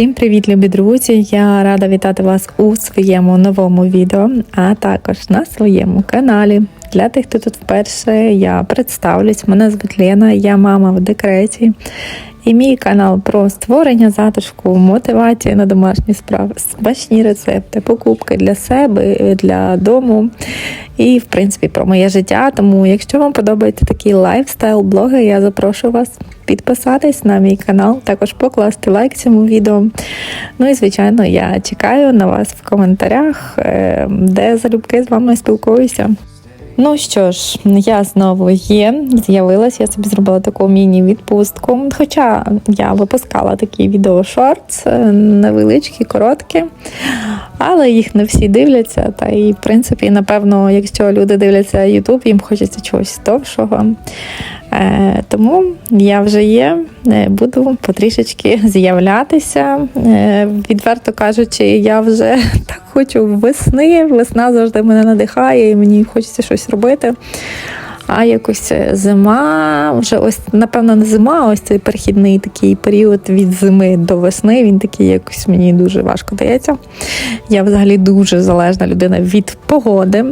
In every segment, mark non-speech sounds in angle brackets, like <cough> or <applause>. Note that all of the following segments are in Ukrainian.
Всім привіт, любі друзі! Я рада вітати вас у своєму новому відео, а також на своєму каналі. Для тих, хто тут вперше, я представлюсь. Мене звуть Лена, я мама в декреті. І мій канал про створення затишку, мотивацію на домашні справи, смачні рецепти, покупки для себе, для дому і, в принципі, про моє життя. Тому, якщо вам подобаються такі лайфстайл-блоги, я запрошую вас підписатись на мій канал, також покласти лайк цьому відео. Ну і, звичайно, я чекаю на вас в коментарях, е, де залюбки з вами спілкуюся. Ну що ж, я знову є, з'явилась, я собі зробила таку міні-відпустку. Хоча я випускала такі відео шортс, е, невеличкі, короткі, але їх не всі дивляться. Та і, в принципі, напевно, якщо люди дивляться YouTube, їм хочеться чогось довшого. Е, тому я вже є, е, буду потрішечки з'являтися. Е, відверто кажучи, я вже <laughs> так хочу весни. Весна завжди мене надихає і мені хочеться щось робити. А якось зима, вже ось, напевно, не зима, а ось цей перехідний такий період від зими до весни. Він такий якось мені дуже важко дається. Я взагалі дуже залежна людина від погоди.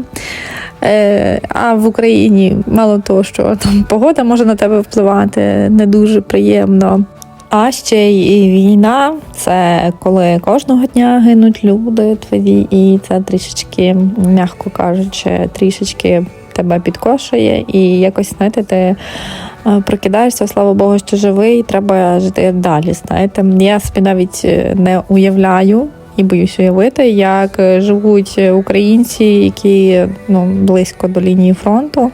Е, а в Україні мало того, що там погода може на тебе впливати не дуже приємно. А ще й війна це коли кожного дня гинуть люди твої, і це трішечки, м'яко кажучи, трішечки тебе підкошує, і якось знаєте, ти е, прокидаєшся, слава Богу, що живий, і треба жити далі. Знаєте, я собі навіть е, не уявляю. І боюсь уявити, як е, живуть українці, які ну близько до лінії фронту.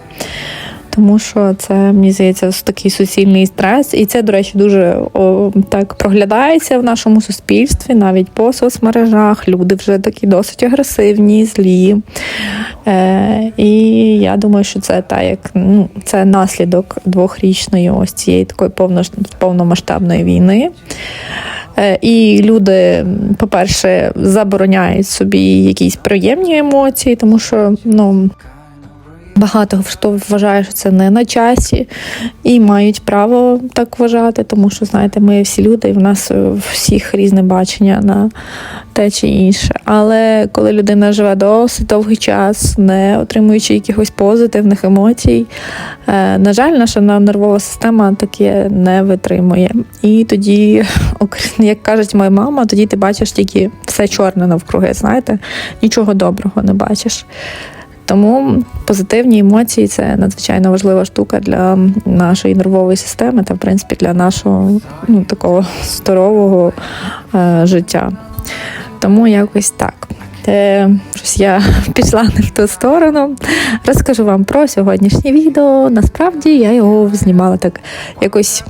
Тому що це мені здається такий суцільний стрес, і це, до речі, дуже о, так проглядається в нашому суспільстві, навіть по соцмережах. Люди вже такі досить агресивні, злі. Е, І я думаю, що це так, як ну, це наслідок двохрічної ось цієї такої повномасштабної війни. Е, І люди, по-перше, забороняють собі якісь приємні емоції, тому що ну. Багато хто вважає, що це не на часі, і мають право так вважати, тому що, знаєте, ми всі люди, і в нас у всіх різне бачення на те чи інше. Але коли людина живе досить довгий час, не отримуючи якихось позитивних емоцій, е, на жаль, наша нервова система таке не витримує. І тоді, <laughs> як кажуть моя мама, тоді ти бачиш тільки все чорне навкруги, знаєте, нічого доброго не бачиш. Тому позитивні емоції це надзвичайно важлива штука для нашої нервової системи та, в принципі, для нашого ну, такого здорового е, життя. Тому якось так. Те, щось я <laughs> пішла не в ту сторону. Розкажу вам про сьогоднішнє відео. Насправді я його знімала так якось.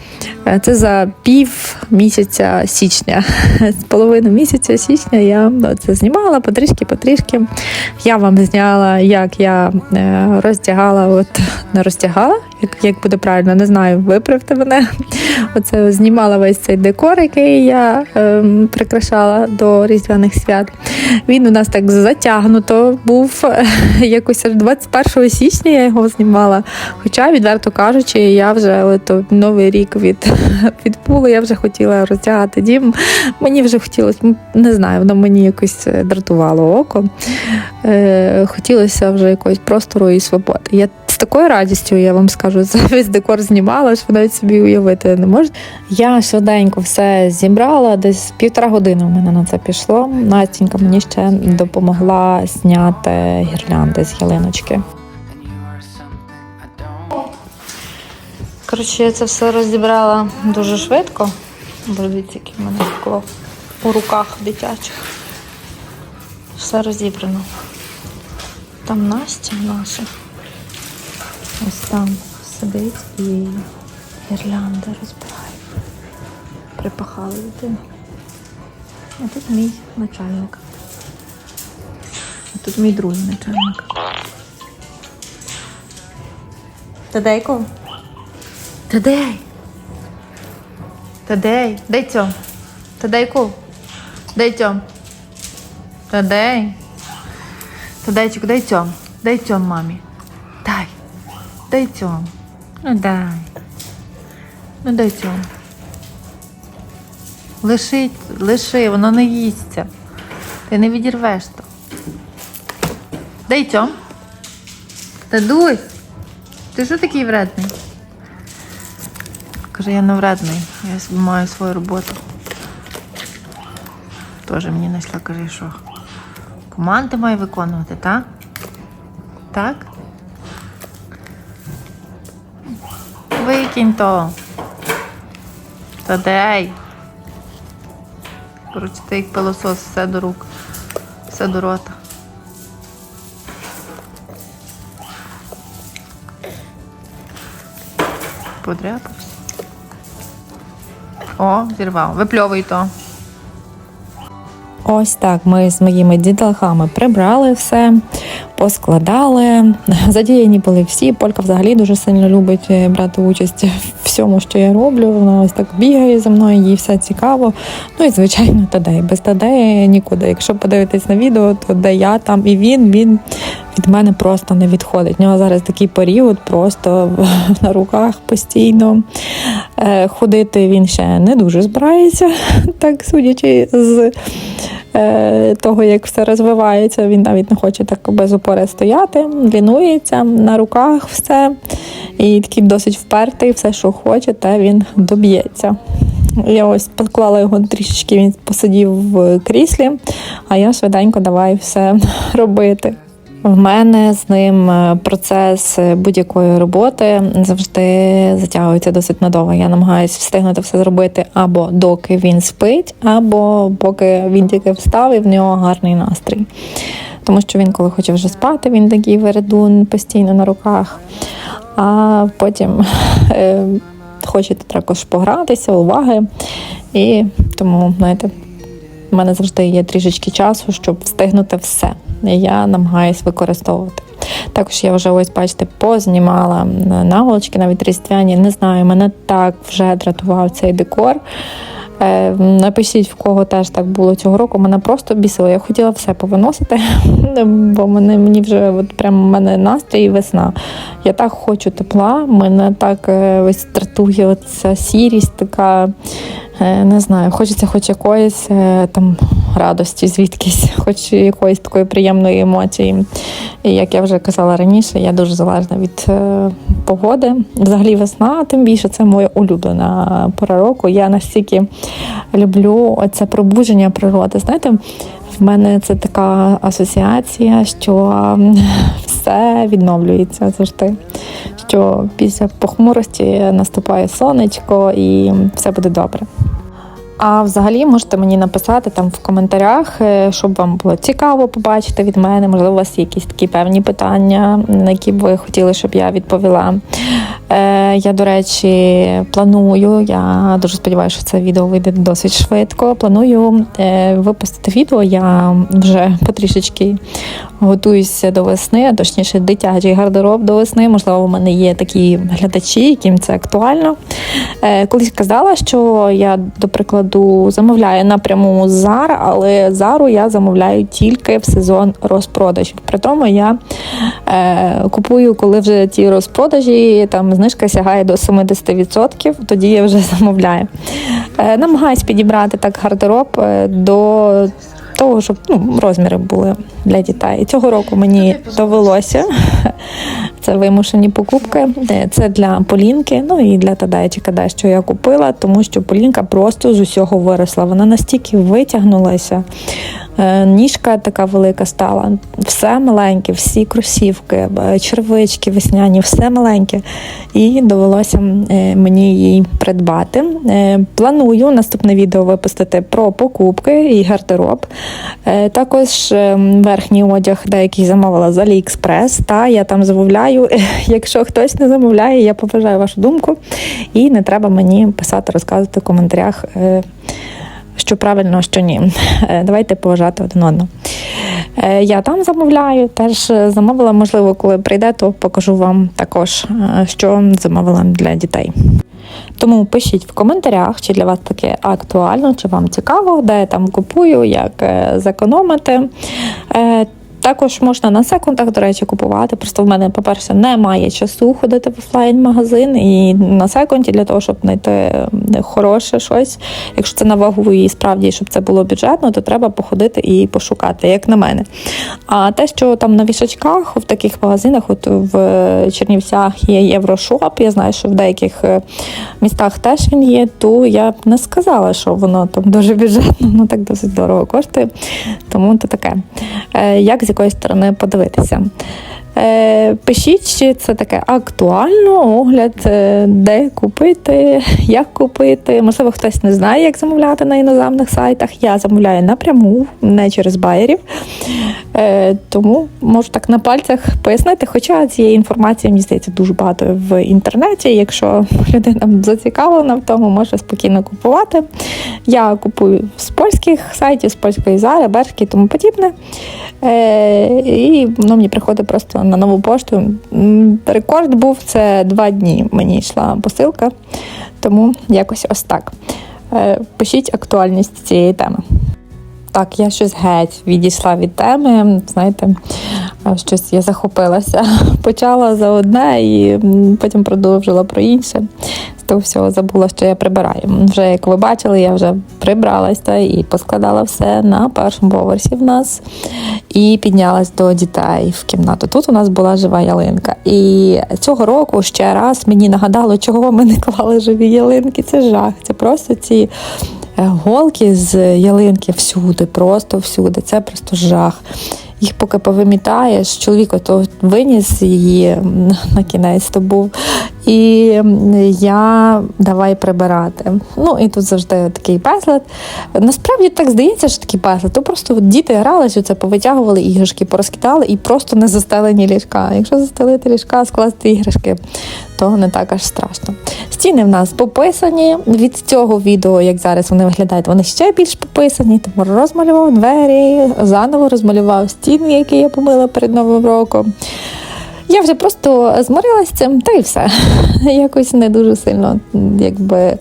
е, Це за пів місяця січня. З половини місяця січня я це знімала потрішки, потрішки. Я вам зняла, як я е, роздягала, от не роздягала, як, як буде правильно, не знаю, виправте мене. Оце знімала весь цей декор, який я ем, прикрашала до Різдвяних свят. Він у нас так затягнуто був <laughs> якось аж 21 січня я його знімала. Хоча, відверто кажучи, я вже от, новий рік від, <laughs> відбула, я вже хотіла роздягати дім. Мені вже хотілося, не знаю, воно мені якось е, дратувало око. Е, хотілося вже якогось простору і свободи. Я такою радістю, я вам скажу, <laughs> за весь декор знімала, що навіть собі уявити не можете. Я швиденько все зібрала, десь півтора години у мене на це пішло. Настінька мені ще допомогла зняти гірлянди з ялиночки. Коротше, я це все розібрала дуже швидко. Дивіться, яке в мене скло. у руках дитячих. Все розібрано. Там Настя наша. Ось там сидить і гірлянди розбирає. Припахали дитину. А тут мій начальник. А тут мій другий начальник. Тадейко? Тадей! Тадей, дай цьом. Тадейку. Дай цьом. Тадей. Тадейчик, дай цьом. Дай цьом мамі. Дай. Дай. Ну дай. Ну дай цьом. Лиши, лиши, воно не їсться. Ти не відірвеш то. Дай цьом. Тадусь. Ти що такий вредний? Каже, я не вредний, я маю свою роботу. Теж мені знайшла, каже, що команди маю виконувати, так? Так? Викинь то. Та дай. Ти як пилосос, все до рук, все до рота. Подряпався. О, зірвав. Випльовуй то. Ось так ми з моїми дітлахами прибрали все, поскладали. Задіяні були всі. Полька взагалі дуже сильно любить е, брати участь в всьому, що я роблю. Вона ось так бігає за мною, їй все цікаво. Ну і звичайно, Тадей. Без Тадея нікуди. Якщо подивитись на відео, то де я там і він, він від мене просто не відходить. У нього зараз такий період, просто <laughs> на руках постійно. Е, Ходити він ще не дуже збирається, <laughs> так судячи з того, як все розвивається. Він навіть не хоче так без опори стояти, лінується на руках все. І такий досить впертий, все, що хоче, те він доб'ється. Я ось поклала його трішечки, він посидів в кріслі, а я швиденько давай все <laughs> робити. В мене з ним е, процес е, будь-якої роботи завжди затягується досить надовго. Я намагаюся встигнути все зробити або доки він спить, або поки він тільки встав і в нього гарний настрій. Тому що він, коли хоче вже спати, він такий вередун постійно на руках. А потім <laughs> е, хоче також погратися, уваги. І тому, знаєте, у мене завжди є трішечки часу, щоб встигнути все. Я намагаюсь використовувати. Також я вже ось, бачите, познімала наволочки, навіть різдвяні. Не знаю, мене так вже дратував цей декор. Е, Напишіть, в кого теж так було цього року. Мене просто бісило. Я хотіла все повиносити, <laughs> бо мене мені вже от прямо в мене настрій і весна. Я так хочу тепла, мене так е, ось дратує оця сірість, така е, не знаю, хочеться хоч якоїсь е, там радості, звідкись, <laughs> хоч якоїсь такої приємної емоції. І як я вже казала раніше, я дуже залежна від е, погоди. Взагалі весна, тим більше це моя улюблена пора року. Я настільки люблю це пробудження природи. Знаєте, в мене це така асоціація, що <laughs> все відновлюється завжди. Що після похмурості наступає сонечко і все буде добре. А взагалі можете мені написати там в коментарях, е, щоб вам було цікаво побачити від мене. Можливо, у вас є якісь такі певні питання, на які б ви хотіли, щоб я відповіла. Е, я, до речі, планую. Я дуже сподіваюся, що це відео вийде досить швидко. Планую е, випустити відео. Я вже потрішечки готуюся до весни, а точніше, дитячий гардероб до весни. Можливо, у мене є такі глядачі, яким це актуально. Е, Колись казала, що я, до прикладу, замовляю напряму з Zara, але Зару я замовляю тільки в сезон розпродажів. При тому я е, купую, коли вже ті розпродажі, там знижка сягає до 70%, тоді я вже <laughs> замовляю. Е, намагаюсь підібрати так гардероб до того, щоб ну, розміри були для дітей. І цього року мені довелося. Це вимушені покупки. Е, Це для Полінки, ну і для Тадайчика, да, що я купила, тому що Полінка просто з усього виросла. Вона настільки витягнулася. Е, Ніжка така велика стала, все маленьке, всі кросівки, червички весняні, все маленьке. І довелося е, мені її придбати. Е, Планую наступне відео випустити про покупки і гардероб. Також верхній одяг деякий замовила з AliExpress. Та я там замовляю. <laughs> Якщо хтось не замовляє, я поважаю вашу думку. І не треба мені писати, розказувати в коментарях. Що правильно, що ні. Е, Давайте поважати один одного. Е, Я там замовляю, теж замовила, можливо, коли прийде, то покажу вам також, е, що замовила для дітей. Тому пишіть в коментарях, чи для вас таке актуально, чи вам цікаво, де я там купую, як зекономити. Також можна на секундах, до речі, купувати. Просто в мене, по-перше, немає часу ходити в офлайн-магазин і на секунді для того, щоб знайти хороше щось. Якщо це на вагу і справді, щоб це було бюджетно, то треба походити і пошукати, як на мене. А те, що там на вішачках, в таких магазинах, от в Чернівцях є Єврошоп, я знаю, що в деяких е, містах теж він є, то я б не сказала, що воно там дуже бюджетно, воно так досить дорого коштує. Тому то таке. Е, Як з якої сторони подивитися? Е, Пишіть, чи це таке актуально, огляд, е, де купити, як купити. Можливо, хтось не знає, як замовляти на іноземних сайтах. Я замовляю напряму, не через байерів. Е, Тому можу так на пальцях пояснити. Хоча цієї інформації, мені здається, дуже багато в інтернеті. Якщо людина зацікавлена в тому, може спокійно купувати. Я купую з польських сайтів, з польської зари, Бершки і тому подібне. І воно мені приходить просто на нову пошту. Рекорд був це два дні. Мені йшла посилка, тому якось ось так. Е, Пишіть актуальність цієї теми. Так, я щось геть відійшла від теми. Знаєте, е, щось я захопилася. <laughs> Почала за одне і потім продовжила про інше. З того всього забула, що я прибираю. Вже як ви бачили, я вже прибралась та і поскладала все на першому поверсі в нас і піднялась до дітей в кімнату. Тут у нас була жива ялинка. І цього року ще раз мені нагадало, чого ми не клали живі ялинки. Це жах. Це просто ці е, голки з ялинки всюди, просто всюди. Це просто жах. Їх поки повимітаєш, чоловік то виніс її на кінець то був. І я давай прибирати. Ну і тут завжди такий безлад. Насправді так здається, що такий безлад. То просто діти гралися, це повитягували іграшки, порозкидали і просто не застелені ліжка. Якщо застелити ліжка, скласти іграшки, то не так аж страшно. Стіни в нас пописані. Від цього відео, як зараз вони виглядають, вони ще більш пописані. Тому розмалював двері, заново розмалював стіни, які я помила перед Новим роком. Я вже просто змирилась з цим, та й все. <laughs> Якось не дуже сильно якби,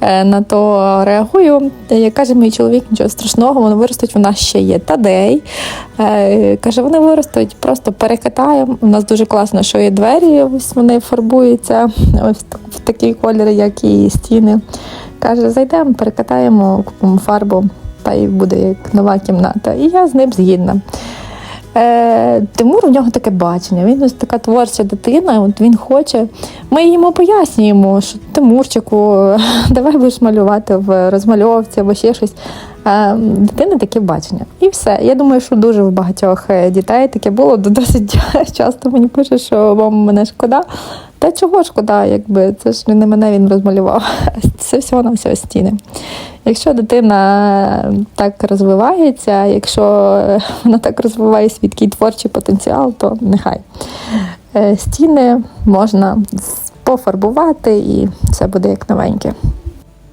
е, на то реагую. Як каже мій чоловік, нічого страшного, вони виростуть, у нас ще є тадей. Е, Каже, вони виростуть, просто перекатаємо. У нас дуже класно, що є двері, ось вони фарбуються ось в такий колір, як і стіни. Каже, зайдемо, перекатаємо, купимо фарбу, та й буде як нова кімната. І я з ним згідна. Е, Тимур у нього таке бачення. Він ось така творча дитина. От він хоче. Ми йому пояснюємо, що Тимурчику, <laughs> давай будеш малювати в розмальовці або ще щось. Е, Дитина таке бачення. І все. Я думаю, що дуже в багатьох е, дітей таке було. Досить <laughs> часто мені пише, що вам мене шкода. Та чого шкода, якби це ж не мене він розмалював. <laughs> Це всього на всього стіни. Якщо дитина так розвивається, якщо е, вона так розвиває свій такий творчий потенціал, то нехай. Е, Стіни можна пофарбувати і все буде як новеньке.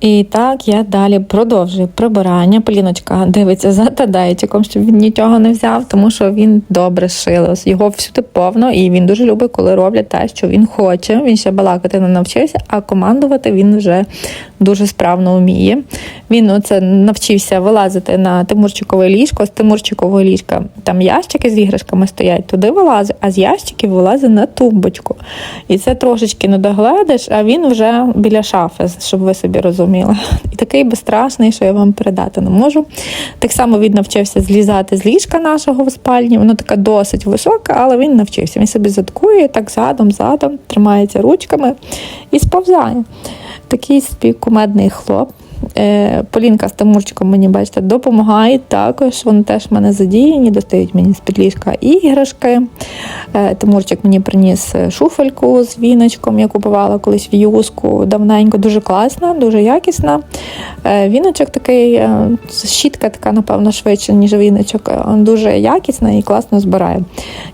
І так я далі продовжую прибирання. Поліночка дивиться за тадайчиком, щоб він нічого не взяв, тому що він добре шило. Його всюди повно, і він дуже любить, коли роблять те, що він хоче. Він ще балакати не навчився, а командувати він вже дуже справно вміє. Він оце навчився вилазити на Тимурчикове ліжко. З Тимурчикового ліжка там ящики з іграшками стоять, туди вилазить, а з ящиків вилазить на тумбочку. І це трошечки не догледиш, а він вже біля шафи, щоб ви собі розуміли. І такий безстрашний, що я вам передати не можу. Так само він навчився злізати з ліжка нашого в спальні. Воно така досить високе, але він навчився. Він собі заткує так задом, задом, тримається ручками і сповзає. Такий співкумедний хлоп. Е, Полінка з Тимурчиком мені, бачите, допомагають також. Вони теж в мене задіяні, достають мені з-під ліжка іграшки. Е, Тимурчик мені приніс шуфельку з віночком, я купувала колись в юску давненько, дуже класна, дуже якісна. Е, Віночок такий, е, щітка така, напевно, швидше, ніж віночок. Е, Дуже якісна і класно збираю.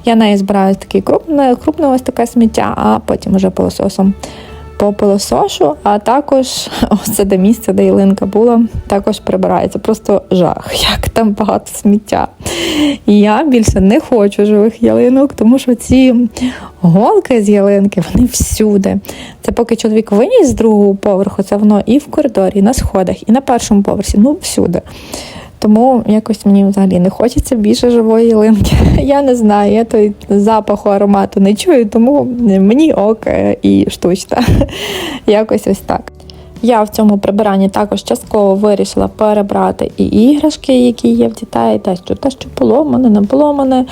Я нею збираю таке крупне, крупне ось таке сміття, а потім вже пилососом попилосошу, а також <laughs> ось це де місце, де ялинка була, також прибирається. Просто жах, <laughs> як там багато сміття. І я більше не хочу живих ялинок, тому що ці голки з ялинки, вони всюди. Це поки чоловік виніс з другого поверху, це воно і в коридорі, і на сходах, і на першому поверсі, ну всюди. Тому якось мені взагалі не хочеться більше живої ялинки. <laughs> Я не знаю, я той запаху аромату не чую, тому мені ок е, і штучна. <laughs> Якось ось так. Я в цьому прибиранні також частково вирішила перебрати і іграшки, які є в дітей, те, що те, що поломане, не поломане,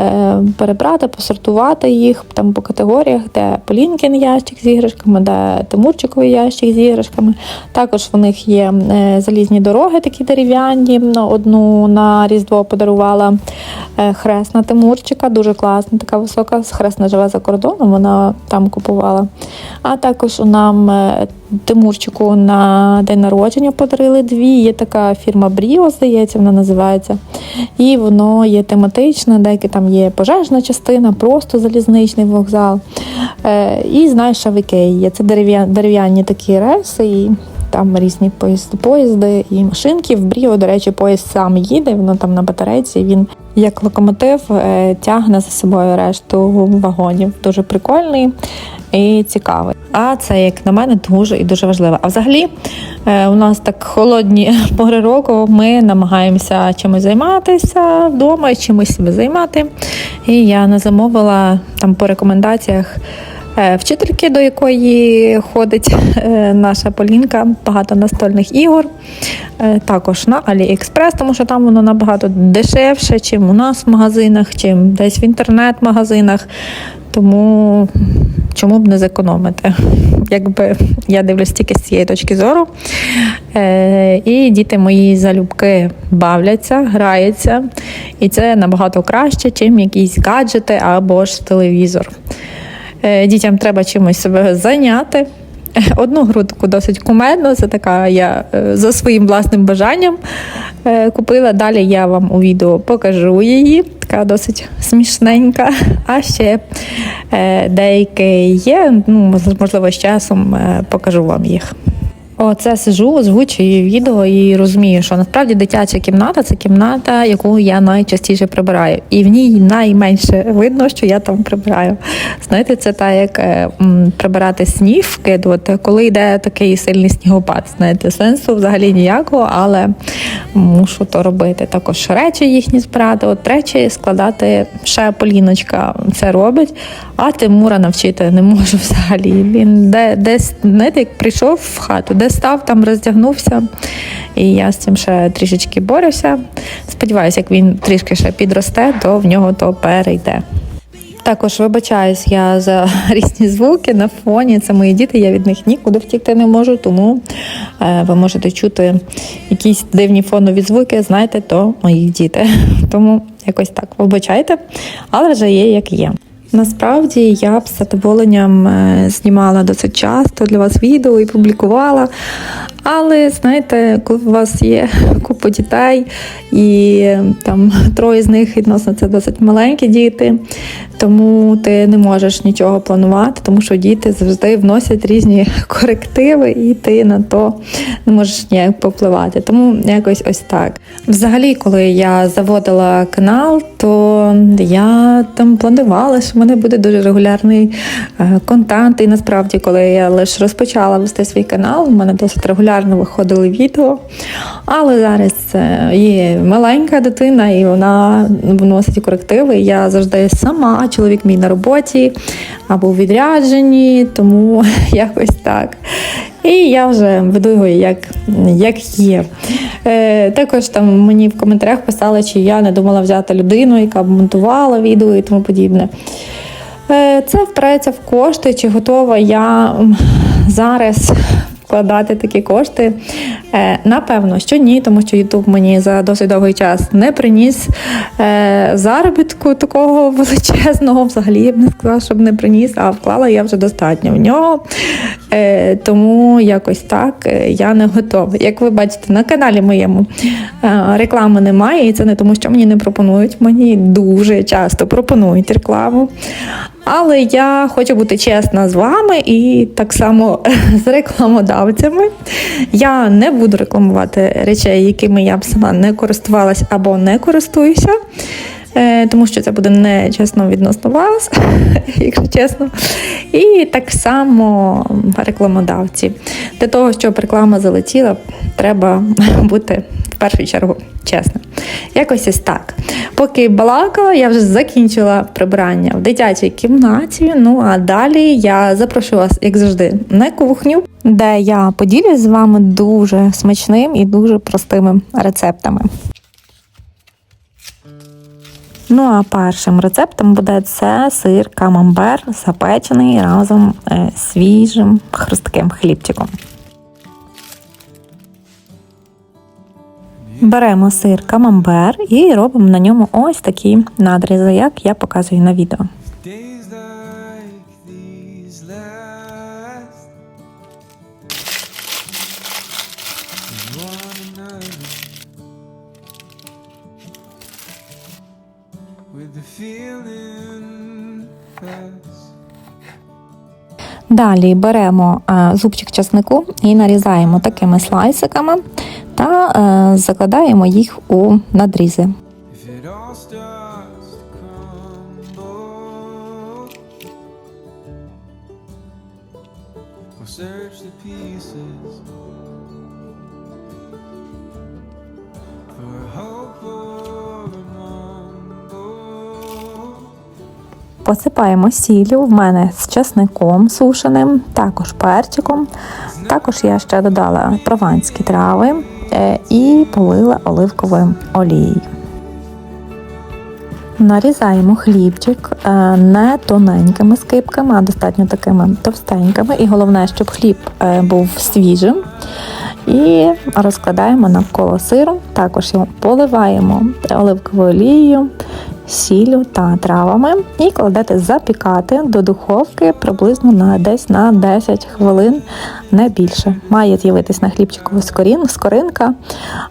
е, перебрати, посортувати їх там по категоріях, де Полінкін ящик з іграшками, де Тимурчиковий ящик з іграшками. Також в них є е, залізні дороги, такі дерев'яні. Ну, Одну на Різдво подарувала е, хресна Тимурчика, дуже класна, така висока. Хресна живе за кордоном, вона там купувала. А також нам Тимурчику на день народження подарили дві. Є така фірма Бріо, здається, вона називається. І воно є тематичне, деякі там є пожежна частина, просто залізничний вокзал. Е, і знаєш, що є. Це дерев'я- дерев'яні такі рельси. І там різні поїзди, поїзди і машинки. В Бріо, до речі, поїзд сам їде, воно там на батарейці. Він як локомотив е, тягне за собою решту вагонів. Дуже прикольний і цікавий. А це, як на мене, дуже і дуже важливо. А взагалі, е, у нас так холодні <laughs> пори року. Ми намагаємося чимось займатися вдома, чимось себе займати. І я не замовила там по рекомендаціях. е, Вчительки, до якої ходить <laughs> е, наша Полінка, багато настольних ігор. Також на AliExpress, тому що там воно набагато дешевше, чим у нас в магазинах, чим десь в інтернет-магазинах. Тому чому б не зекономити? Якби я дивлюсь тільки з цієї точки зору. Е, і діти мої залюбки бавляться, граються. І це набагато краще, чим якісь гаджети або ж телевізор. Е, Дітям треба чимось себе зайняти. <laughs> Одну грудку досить кумедно, це така я е, за своїм власним бажанням е, купила. Далі я вам у відео покажу її, така досить смішненька. А ще е, деякі є, ну, можливо, з часом покажу вам їх. Оце сижу, озвучую відео і розумію, що насправді дитяча кімната це кімната, яку я найчастіше прибираю. І в ній найменше видно, що я там прибираю. Знаєте, це так, як е, прибирати сніг, вкидувати, коли йде такий сильний снігопад. Знаєте, сенсу взагалі ніякого, але мушу то робити. Також речі їхні збирати. От речі складати ще Поліночка це робить, а Тимура навчити не можу взагалі. Він де, десь, знаєте, як прийшов в хату, де став, там роздягнувся. І я з цим ще трішечки борюся. Сподіваюся, як він трішки ще підросте, то в нього то перейде. Також вибачаюсь я за <laughs> різні звуки на фоні. Це мої діти, я від них нікуди втікти не можу, тому е, ви можете чути якісь дивні фонові звуки, знаєте, то мої діти. <laughs> Тому якось так вибачайте, але вже є як є. Насправді я б з задоволенням е, знімала досить часто для вас відео і публікувала. Але знаєте, коли у вас є <laughs> купа дітей, і е, там троє з них відносно це досить маленькі діти, тому ти не можеш нічого планувати, тому що діти завжди вносять різні <laughs> корективи, і ти на то не можеш ніяк попливати. Тому якось ось так. Взагалі, коли я заводила канал, то я там планувала, що в мене буде дуже регулярний е, контент. І насправді, коли я лише розпочала вести свій канал, у мене досить регулярно виходили відео. Але зараз е, є маленька дитина, і вона вносить корективи. Я завжди сама, чоловік мій на роботі або у відрядженні, тому <laughs> якось так. І я вже веду його як, як є. Е, також там мені в коментарях писали, чи я не думала взяти людину, яка б монтувала відео і тому подібне. Е, Це впирається в кошти, чи готова я зараз вкладати такі кошти? Е, Напевно, що ні, тому що YouTube мені за досить довгий час не приніс е, заробітку такого <laughs> величезного. Взагалі я б не сказала, щоб не приніс, а вклала я вже достатньо в нього. Е, тому якось так е, я не готова. Як ви бачите, на каналі моєму е, реклами немає, і це не тому, що мені не пропонують. Мені дуже часто пропонують рекламу. Але я хочу бути чесна з вами і так само з рекламодавцями. Я не буду рекламувати речей, якими я б сама не користувалась або не користуюся. Е, Тому що це буде не чесно відносно вас, <laughs> якщо чесно. І так само рекламодавці. Для того, щоб реклама залетіла, треба <laughs> бути в першу чергу чесним. Якось ось так. Поки балакала, я вже закінчила прибирання в дитячій кімнаті. Ну а далі я запрошую вас, як завжди, на кухню, де я поділюсь з вами дуже смачним і дуже простими рецептами. Ну а першим рецептом буде це сир камамбер, запечений разом е, з свіжим хрустким хлібчиком. Беремо сир камамбер і робимо на ньому ось такі надрізи, як я показую на відео. Далі беремо е, зубчик часнику і нарізаємо такими слайсиками та е, закладаємо їх у надрізи. Посипаємо сіллю в мене з часником сушеним, також перчиком. Також я ще додала прованські трави е, і полила оливковою олією. Нарізаємо хлібчик е, не тоненькими скипками, а достатньо такими товстенькими. І головне, щоб хліб е, був свіжим. І розкладаємо навколо сиру. Також його поливаємо оливковою олією, сіллю та травами і кладете запікати до духовки приблизно на десь на 10 хвилин, не більше. Має з'явитись на хлібчикову скоринка,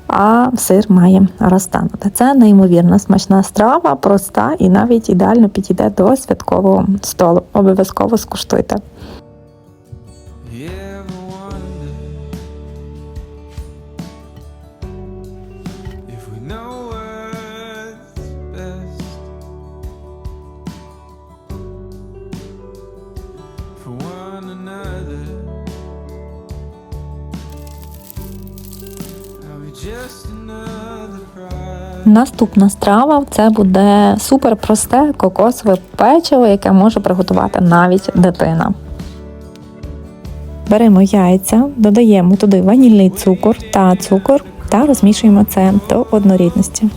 а сир має розтанути. Це неймовірно смачна страва, проста і навіть ідеально підійде до святкового столу. Обов'язково скуштуйте. Наступна страва це буде супер просте кокосове печиво, яке може приготувати навіть дитина. Беремо яйця, додаємо туди ванільний цукор та цукор та розмішуємо це до однорідності.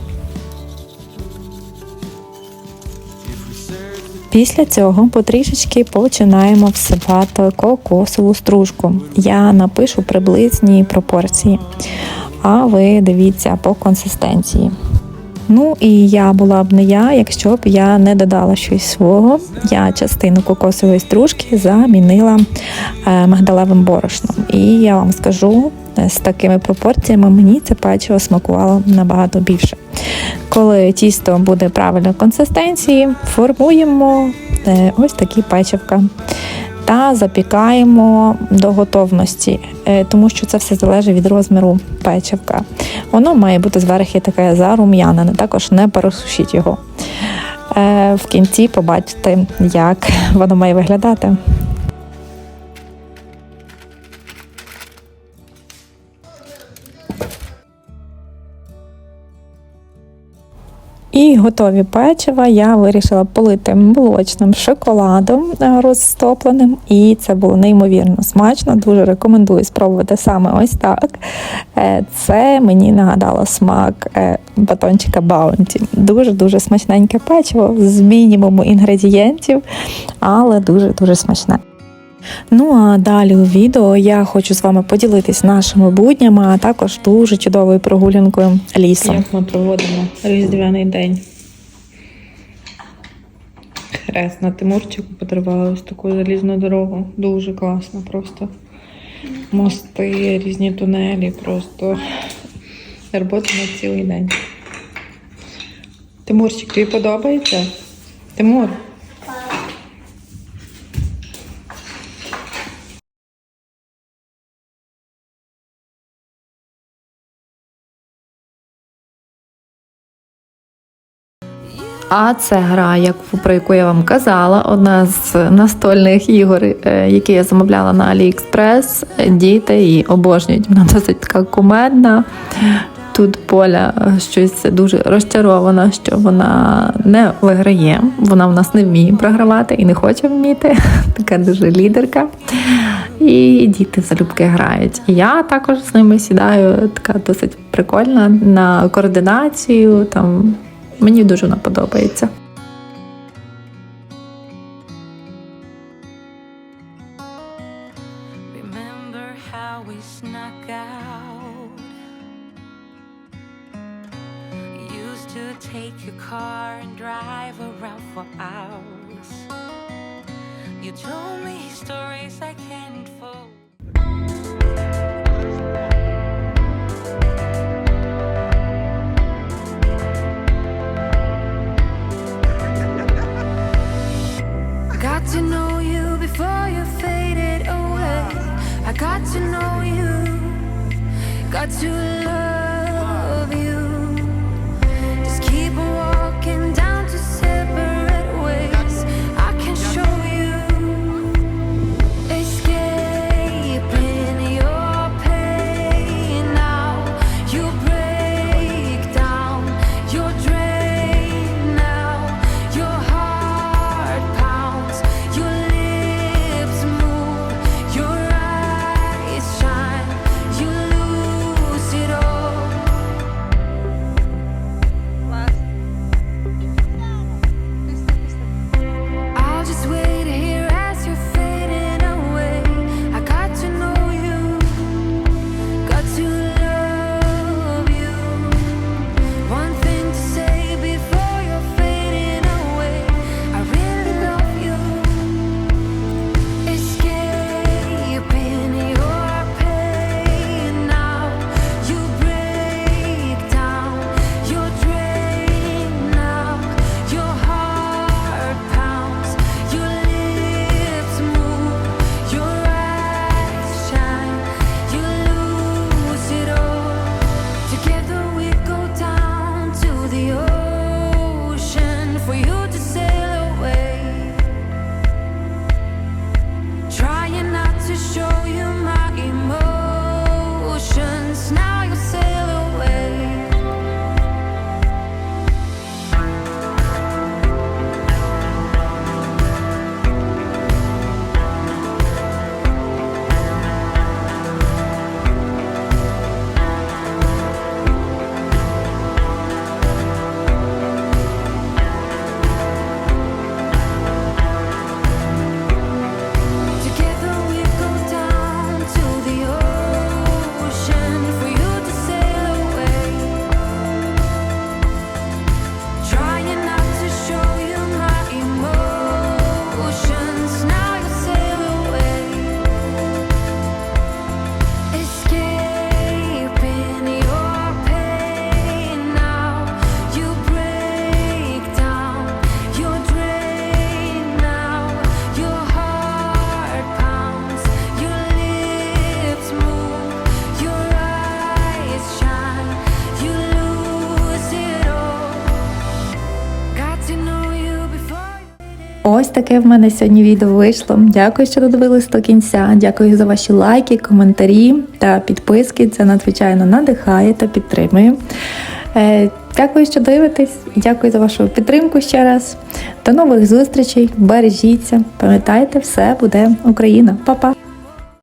Після цього потрішечки починаємо всипати кокосову стружку. Я напишу приблизні пропорції, а ви дивіться по консистенції. Ну і я була б не я, якщо б я не додала щось свого. Я частину кокосової стружки замінила е, мигдалевим борошном. І я вам скажу, е, з такими пропорціями мені це печиво смакувало набагато більше. Коли тісто буде правильної консистенції, формуємо е, ось такі печивка та запікаємо до готовності, е, тому що це все залежить від розміру печивка. Воно має бути зверху таке зарум'янене, також не пересушіть його. Е, В кінці побачите, як воно має виглядати. І готові печива я вирішила полити молочним шоколадом е, розтопленим, і це було неймовірно смачно. Дуже рекомендую спробувати саме ось так. Е, Це мені нагадало смак е, батончика Баунті. Дуже дуже смачненьке печиво з мінімуму інгредієнтів, але дуже дуже смачне. Ну а далі у відео я хочу з вами поділитись нашими буднями, а також дуже чудовою прогулянкою лісом. Як ми проводимо різдвяний день. Хрест на Тимурчику подарували ось таку залізну дорогу. Дуже класно, просто мости, різні тунелі, просто робота на цілий день. Тимурчик, тобі подобається? Тимур? А це гра, як про яку я вам казала, одна з настольних ігор, е, які я замовляла на AliExpress. Діти її обожнюють. Вона досить така кумедна. Тут Поля щось дуже розчарована, що вона не виграє. Вона в нас не вміє програвати і не хоче вміти. <laughs> Така дуже лідерка. І діти залюбки грають. Я також з ними сідаю, така досить прикольна на координацію. Там мені дуже вона подобається. Таке в мене сьогодні відео вийшло. Дякую, що додивились до кінця. Дякую за ваші лайки, коментарі та підписки. Це надзвичайно надихає та підтримує. Е, Дякую, що дивитесь. Дякую за вашу підтримку ще раз. До нових зустрічей. Бережіться. Пам'ятайте, все буде Україна. Па-па!